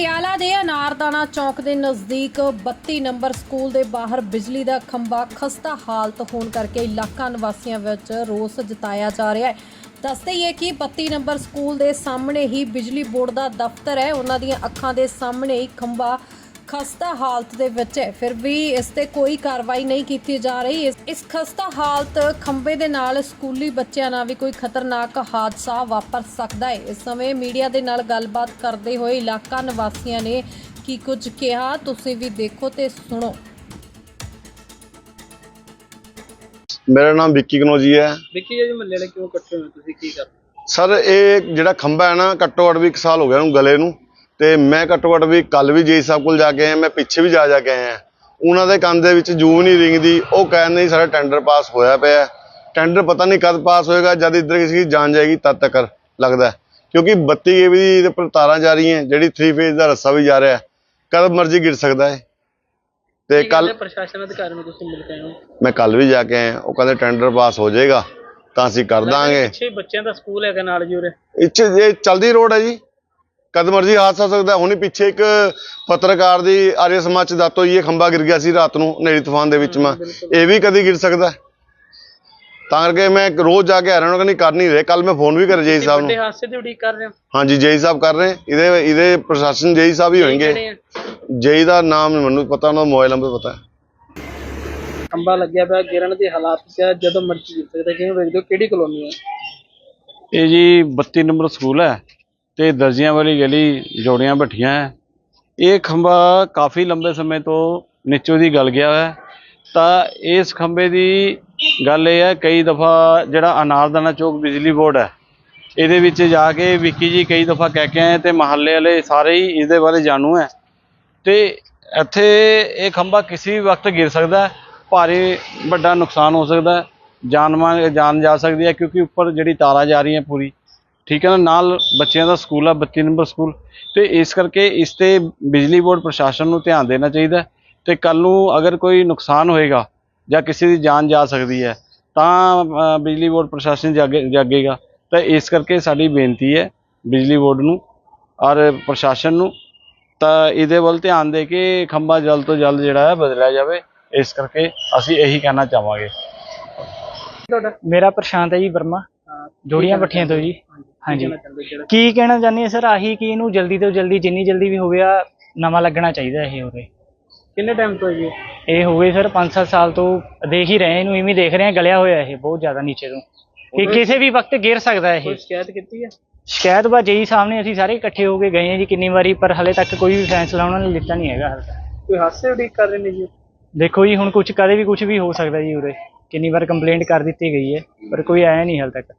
ਪਟਿਆਲਾ ਦੇ ਅਨਾਰਦਾਨਾ ਚੌਕ ਦੇ ਨਜ਼ਦੀਕ 32 ਨੰਬਰ ਸਕੂਲ ਦੇ ਬਾਹਰ ਬਿਜਲੀ ਦਾ ਖੰਭਾ ਖਸਤਾ ਹਾਲਤ ਹੋਣ ਕਰਕੇ ਇਲਾਕਾ ਨਿਵਾਸੀਆਂ ਵਿੱਚ ਰੋਸ ਜਤਾਇਆ ਜਾ ਰਿਹਾ ਹੈ। ਦੱਸਦੇ ਹੀ ਹੈ ਕਿ 32 ਨੰਬਰ ਸਕੂਲ ਦੇ ਸਾਹਮਣੇ ਹੀ ਬਿਜਲੀ ਬੋਰਡ ਦਾ ਦਫ਼ਤਰ ਹੈ। ਉਹਨਾਂ ਦੀਆਂ ਅੱਖਾਂ ਦੇ ਸਾਹਮਣੇ ਹੀ ਖੰਭਾ ਖਸਤਾ ਹਾਲਤ ਦੇ ਵਿੱਚ ਹੈ। ਫਿਰ ਵੀ ਇਸ ਤੇ ਕੋਈ ਕਾਰਵਾਈ ਨਹੀਂ ਕੀਤੀ ਜਾ ਰਹੀ। ਇਸ- ਇਸ ਖਸਤਾ ਹਾਲਤ ਖੰਭੇ ਦੇ ਨਾਲ ਸਕੂਲੀ ਬੱਚਿਆਂ ਨਾਲ ਵੀ ਕੋਈ ਖਤਰਨਾਕ ਹਾਦਸਾ ਵਾਪਰ ਸਕਦਾ ਹੈ। ਇਸ ਸਮੇਂ ਮੀਡੀਆ ਦੇ ਨਾਲ ਗੱਲਬਾਤ ਕਰਦੇ ਹੋਏ ਇਲਾਕਾ ਨਿਵਾਸੀਆਂ ਨੇ ਕੀ ਕੁਝ ਕਿਹਾ ਤੁਸੀਂ ਵੀ ਦੇਖੋ ਤੇ ਸੁਣੋ। ਮੇਰਾ ਨਾਮ ਵਿੱਕੀ ਕਨੋਜੀ ਹੈ। ਵਿੱਕੀ ਜੀ ਮੱਲੇ ਵਾਲੇ ਕਿਉਂ ਇਕੱਠੇ ਹੋਏ ਤੁਸੀਂ ਕੀ ਕਰ ਸਰ ਇਹ ਜਿਹੜਾ ਖੰਭਾ ਹੈ ਨਾ ਘੱਟੋ ਘੱਟ ਵੀ ਇੱਕ ਸਾਲ ਹੋ ਗਿਆ ਉਹਨੂੰ ਗਲੇ ਨੂੰ। ਤੇ ਮੈਂ ਘੱਟੋ ਘੱਟ ਵੀ ਕੱਲ ਵੀ ਜੀ ਸਾਹਿਬ ਕੋਲ ਜਾ ਕੇ ਆਇਆ ਮੈਂ ਪਿੱਛੇ ਵੀ ਜਾ ਜਾ ਕੇ ਆਇਆ ਉਹਨਾਂ ਦੇ ਕੰਨ ਦੇ ਵਿੱਚ ਜੂ ਨਹੀਂ ਰਿੰਗਦੀ ਉਹ ਕਹਿੰਦੇ ਸਾਡਾ ਟੈਂਡਰ ਪਾਸ ਹੋਇਆ ਪਿਆ। ਟੈਂਡਰ ਪਤਾ ਨਹੀਂ ਕਦ ਪਾਸ ਹੋਏਗਾ ਜਦ ਇੱਧਰ ਕਿਸੇ ਦੀ ਜਾਣ ਜਾਏਗੀ ਤਦ ਤੱਕ ਲੱਗਦਾ। ਕਿਉਂਕਿ 32 ਕੇਵੀ ਦੀ ਉੱਪਰ ਤਾਰਾਂ ਜਾ ਰਹੀਆਂ ਜਿਹੜੀ 3 ਫੇਜ਼ ਦਾ ਰੱਸਾ ਵੀ ਜਾ ਰਿਹਾ। ਕਦ ਮਰਜ਼ੀ ਗਿਰ ਸਕਦਾ ਹੈ ਤੇ ਕੱਲ ਪ੍ਰਸ਼ਾਸਨ ਅਧਿਕਾਰੀ ਨੂੰ ਤੁਸੀਂ ਮਿਲ ਕੇ ਆਏ ਮੈਂ ਕੱਲ ਵੀ ਜਾ ਕੇ ਆਇਆ ਉਹ ਕਹਿੰਦੇ ਟੈਂਡਰ ਪਾਸ ਹੋ ਜਾਏਗਾ ਤਾਂ ਅਸੀਂ ਕਰ ਦਾਂਗੇ ਪਿੱਛੇ ਬੱਚਿਆਂ ਦਾ ਸਕੂਲ ਹੈਗਾ ਨਾਲ ਜੀ ਉਰੇ ਇੱਥੇ ਇਹ ਚਲਦੀ ਰੋਡ ਹੈ ਜੀ ਕਦ ਮਰਜ਼ੀ ਹਾਦਸਾ ਹੋ ਸਕਦਾ ਹੈ। ਹੁਣੀ ਪਿੱਛੇ ਇੱਕ ਪੱਤਰਕਾਰ ਦੀ ਆਰੀਆ ਸਮਾਜ ਚ ਦਾਤੋ ਇਹ ਖੰਭਾ ਗਿਰ ਗਿਆ ਸੀ ਰਾਤ ਨੂੰ ਹਨੇਰੀ ਤੂਫਾਨ ਦੇ ਵਿੱਚ ਮੈਂ। ਇਹ ਵੀ ਕਦੀ ਗਿਰ ਸਕਦਾ? ਹੈ। ਤਾਂ ਕਰਕੇ ਮੈਂ ਰੋਜ਼ ਜਾ ਕੇ ਹੈਰਾਨ ਕਹਿੰਦੀ ਕਰ ਨਹੀਂ ਰਹੇ। ਕੱਲ ਮੈਂ ਫੋਨ ਵੀ ਕਰ ਜੇਈ ਸਾਹਿਬ ਨੂੰ। ਹਾਦਸੇ ਦੀ ਉਡੀਕ ਕਰ ਰਹੇ ਹੋ? ਹਾਂਜੀ ਜੇਈ ਸਾਹਿਬ ਕਰ ਰਹੇ। ਇਹਦੇ ਇਹਦੇ ਪ੍ਰਸ਼ਾਸਨ ਜੇਈ ਸਾਹਿਬ ਹੀ ਹੋਣਗੇ? ਜੇਈ ਦਾ ਨਾਮ ਮੈਨੂੰ ਪਤਾ ਉਹਨਾਂ ਦਾ ਮੋਬਾਈਲ ਨੰਬਰ ਪਤਾ। ਹੈ ਖੰਭਾ ਲੱਗਿਆ ਪਿਆ ਗਿਰਨ ਦੇ ਹਾਲਾਤ ਕਿਆ ਜਦੋਂ ਮਰਜ਼ੀ ਗਿਰ ਸਕਦਾ ਕਿਵੇਂ ਵੇਖਦੇ ਹੋ ਕਿਹੜੀ ਕਲੋਨੀ ਹੈ? ਇਹ ਜੀ 32 ਨੰਬਰ ਸਕੂਲ ਹੈ। ਤੇ ਦਰਜੀਆਂ ਵਾਲੀ ਗਲੀ ਜੋੜੀਆਂ ਭੱਠੀਆਂ ਹੈ। ਇਹ ਖੰਭਾ ਕਾਫੀ ਲੰਬੇ ਸਮੇਂ ਤੋਂ ਨੀਚੋਂ ਦੀ ਗਲ ਗਿਆ ਹੈ। ਤਾਂ ਇਸ ਖੰਭੇ ਦੀ ਗੱਲ ਇਹ ਹੈ, ਕਈ ਦਫਾ ਜਿਹੜਾ ਅਨਾਰਦਾਨਾ ਚੌਕ ਬਿਜਲੀ ਬੋਰਡ ਹੈ, ਇਹਦੇ ਵਿੱਚ ਜਾ ਕੇ ਵਿੱਕੀ ਜੀ ਕਈ ਦਫਾ ਕਹਿ ਕੇ ਆਏ ਤੇ ਮਹੱਲੇ ਵਾਲੇ ਸਾਰੇ ਹੀ ਇਹਦੇ ਬਾਰੇ ਜਾਣੂ ਹੈ। ਤੇ ਇੱਥੇ ਇਹ ਖੰਭਾ ਕਿਸੇ ਵੀ ਵਕਤ ਗਿਰ ਸਕਦਾ ਹੈ, ਭਾਰੀ ਵੱਡਾ ਨੁਕਸਾਨ ਹੋ ਸਕਦਾ ਹੈ, ਜਾਨ ਮਾਨ ਜਾਨ ਜਾ ਸਕਦੀ ਹੈ, ਕਿਉਂਕਿ ਉੱਪਰ ਜਿਹੜੀ ਤਾਰਾਂ ਜਾ ਰਹੀਆਂ ਪੂਰੀ ਠੀਕ ਹੈ ਨਾ ਨਾਲ ਬੱਚਿਆਂ ਦਾ ਸਕੂਲ ਆ 32 ਨੰਬਰ ਸਕੂਲ। ਤੇ ਇਸ ਕਰਕੇ ਇਸ ਤੇ ਬਿਜਲੀ ਬੋਰਡ ਪ੍ਰਸ਼ਾਸਨ ਨੂੰ ਧਿਆਨ ਦੇਣਾ ਚਾਹੀਦਾ ਤੇ ਕੱਲ ਨੂੰ ਅਗਰ ਕੋਈ ਨੁਕਸਾਨ ਹੋਏਗਾ ਜਾਂ ਕਿਸੇ ਦੀ ਜਾਨ ਜਾ ਸਕਦੀ ਹੈ ਤਾਂ ਬਿਜਲੀ ਬੋਰਡ ਪ੍ਰਸ਼ਾਸਨ ਜਾਗੇ ਜਾਗੇਗਾ। ਤਾਂ ਇਸ ਕਰਕੇ ਸਾਡੀ ਬੇਨਤੀ ਹੈ ਬਿਜਲੀ ਬੋਰਡ ਨੂੰ ਔਰ ਪ੍ਰਸ਼ਾਸਨ ਨੂੰ। ਤਾਂ ਇਹਦੇ ਵੱਲ ਧਿਆਨ ਦੇ ਕੇ ਖੰਭਾ ਜਲਦ ਤੋਂ ਜਲਦ ਜਿਹੜਾ ਹੈ ਬਦਲਿਆ ਜਾਵੇ। ਇਸ ਕਰਕੇ ਅਸੀਂ ਇਹੀ ਕਹਿਣਾ ਚਾਹਾਂਗੇ। ਤੁਹਾਡਾ ਮੇਰਾ ਪ੍ਰਸ਼ਾਂਤ ਹੈ ਜੀ ਵਰਮਾ ਜੋੜੀਆਂ ਭੱਠੀਆਂ ਤੋਂ ਜੀ। ਹਾਂਜੀ। ਕੀ ਕਹਿਣਾ ਚਾਹੁੰਦੇ ਆ ਸਰ? ਆਹੀ ਕਿ ਇਹਨੂੰ ਜਲਦੀ ਤੋਂ ਜਲਦੀ ਜਿੰਨੀ ਜਲਦੀ ਵੀ ਹੋਵੇ ਆ ਨਵਾਂ ਲੱਗਣਾ ਚਾਹੀਦਾ ਇਹ ਉਰੇ। ਕਿੰਨੇ ਟਾਈਮ ਤੋਂ ਹੈ ਜੀ ਇਹ? ਇਹ ਹੋ ਗਏ ਸਰ 5-7 ਸਾਲ ਤੋਂ ਦੇਖ ਹੀ ਰਹੇ ਇਹਨੂੰ ਇਵੇਂ ਦੇਖ ਰਹੇ ਆ ਗਲਿਆ ਹੋਇਆ ਇਹ ਬਹੁਤ ਜ਼ਿਆਦਾ ਨੀਚੇ ਤੋਂ। ਕਿ ਕਿਸੇ ਵੀ ਵਕਤ ਗਿਰ ਸਕਦਾ ਇਹ। ਸ਼ਿਕਾਇਤ ਕੀਤੀ ਹੈ? ਸ਼ਿਕਾਇਤ ਬਾ ਜਈ ਸਾਹਮਣੇ ਅਸੀਂ ਸਾਰੇ ਇਕੱਠੇ ਹੋ ਕੇ ਗਏ ਆ ਜੀ ਕਿੰਨੀ ਵਾਰੀ ਪਰ ਹਲੇ ਤੱਕ ਕੋਈ ਵੀ ਫੈਸਲਾ ਉਹਨਾਂ ਨੇ ਲਿੱਤਾ ਨਹੀਂ ਹੈਗਾ ਹਾਲੇ ਕੋਈ ਹਾਦਸੇ ਉਡੀਕ ਕਰ ਰਹੇ ਨੇ ਜੀ? ਦੇਖੋ ਜੀ ਹੁਣ ਕੁਝ ਕਦੇ ਵੀ ਕੁਝ ਵੀ ਹੋ ਸਕਦਾ ਜੀ ਉਰੇ। ਕਿੰਨੀ ਵਾਰ ਕੰਪਲੇਂਟ ਕਰ ਦਿੱਤੀ ਗਈ ਹੈ ਪਰ ਕੋਈ ਆਇਆ ਨਹੀਂ ਹਾਲੇ ਤੱਕ।